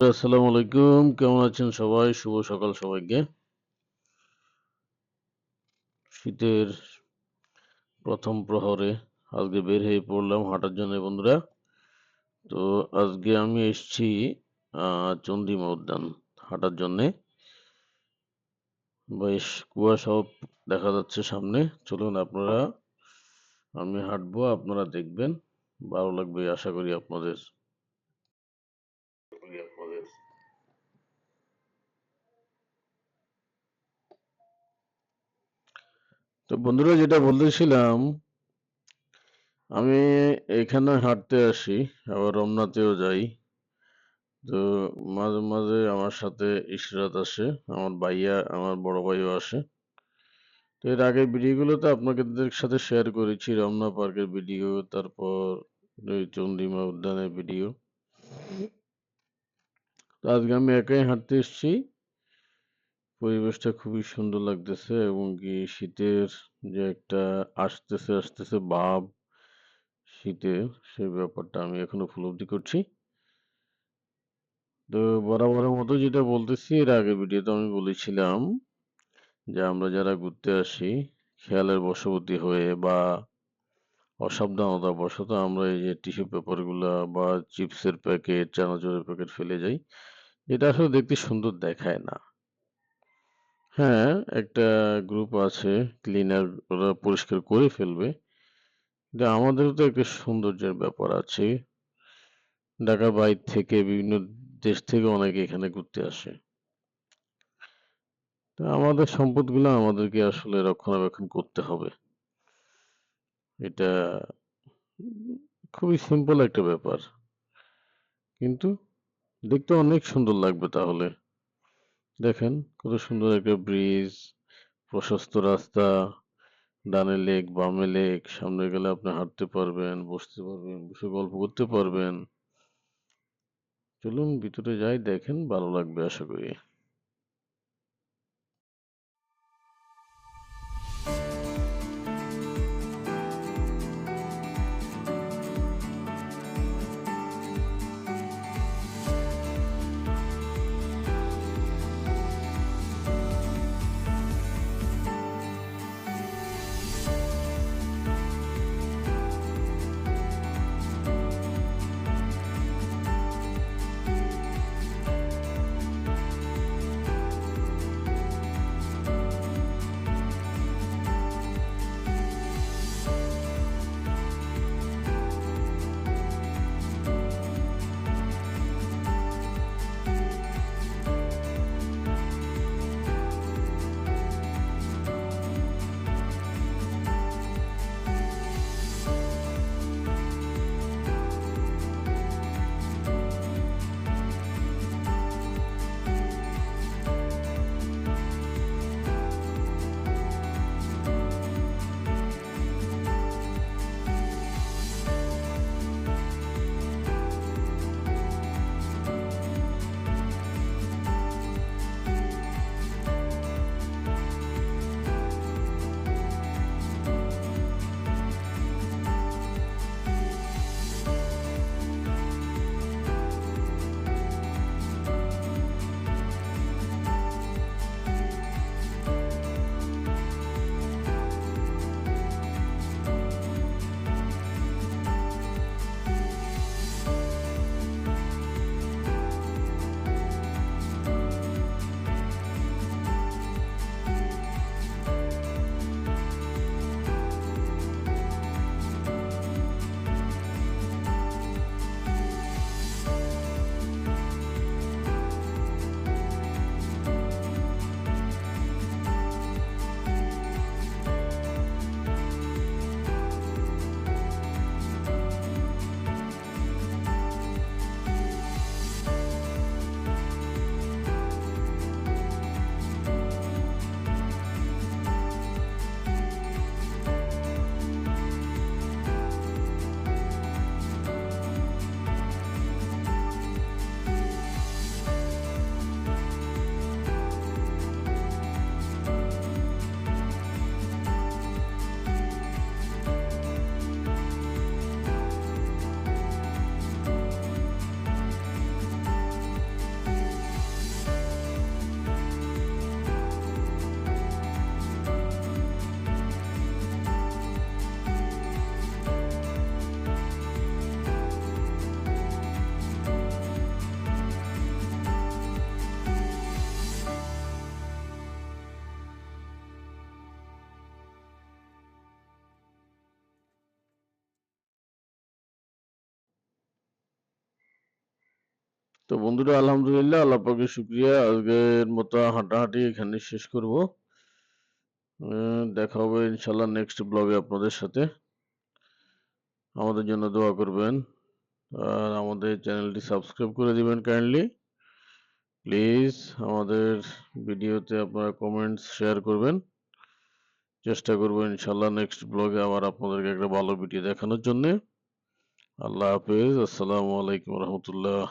আসসালামু আলাইকুম। কেমন আছেন সবাই? শুভ সকাল সবাইকে। শীতের প্রথম প্রহরে আজকে বের হয়ে পড়লাম হাঁটার জন্য বন্ধুরা। তো আজকে আমি এসছি চন্দ্রিমা উদ্যান হাঁটার জন্যে। বেশ কুয়াশাও দেখা যাচ্ছে সামনে। চলুন আপনারা, আমি হাঁটবো, আপনারা দেখবেন। ভালো লাগবে আশা করি আপনাদের। তো বন্ধুরা যেটা বলতেছিলাম, আমি এখানে হাঁটতে আসি, আবার রমনাতেও যাই। তো মাঝে মাঝে আমার সাথে ইশরাত আসে, আমার ভাইয়া, আমার বড় ভাইও আসে। তো এর আগের ভিডিওগুলোতে আপনাদের সাথে শেয়ার করেছি, রমনা পার্কের ভিডিও, তারপর চন্দ্রিমা উদ্যানের ভিডিও। তো আজকে আমি একাই হাঁটতে এসেছি। পরিবেশটা খুবই সুন্দর লাগতেছে এবং কি শীতের যে একটা আসতেছে আসতেছে ভাব শীতের সেই ব্যাপারটা আমি এখন উপলব্ধি করছি। তো বরাবরের মতো যেটা বলতেছি, এর আগের ভিডিওতে আমি বলেছিলাম যে আমরা যারা ঘুরতে আসি, খেয়ালের বশবর্তী হয়ে বা অসাবধানতা বশত আমরা এই যে টিস্যু পেপারগুলা বা চিপসের প্যাকেট চানাচুরের প্যাকেট ফেলে যাই, এটা আসলে দেখতে সুন্দর দেখায় না। হ্যাঁ একটা গ্রুপ আছে ক্লিনার ওরা পরিষ্কার করে ফেলবে। কিন্তু আমাদেরও তো একটা সৌন্দর্যের ব্যাপার আছে। ঢাকার বাইরে থেকে বিভিন্ন দেশ থেকে অনেকে এখানে ঘুরতে আসে। তো আমাদের সম্পদগুলো আমাদেরকে আসলে রক্ষণাবেক্ষণ করতে হবে। এটা খুবই সিম্পল একটা ব্যাপার। কিন্তু দেখতে অনেক সুন্দর লাগবে তাহলে। দেখেন কত সুন্দর একটা ব্রিজ প্রশস্ত রাস্তা, ডানে লেক, বামে লেক, সামনে গেলে আপনি হাঁটতে পারবেন, বসতে পারবেন, বসে গল্প করতে পারবেন। চলুন ভিতরে যাই, দেখেন ভালো লাগবে আশা করি। তো বন্ধুরা, আলহামদুলিল্লাহ, আল্লাহ পাকের শুক্রিয়া। আজকের মতো হাঁটাহাঁটি এখানে শেষ করব। দেখা হবে ইনশাল্লাহ নেক্সট ব্লগে আপনাদের সাথে। আমাদের জন্য দোয়া করবেন। আর আমাদের চ্যানেলটি সাবস্ক্রাইব করে দিবেন কাইন্ডলি প্লিজ আমাদের ভিডিওতে আপনারা কমেন্টস শেয়ার করবেন। চেষ্টা করব ইনশাল্লাহ নেক্সট ব্লগে আবার আপনাদেরকে একটা ভালো ভিডিও দেখানোর জন্যে। আল্লাহ হাফেজ। আসসালামু আলাইকুম রহমতুল্লাহ।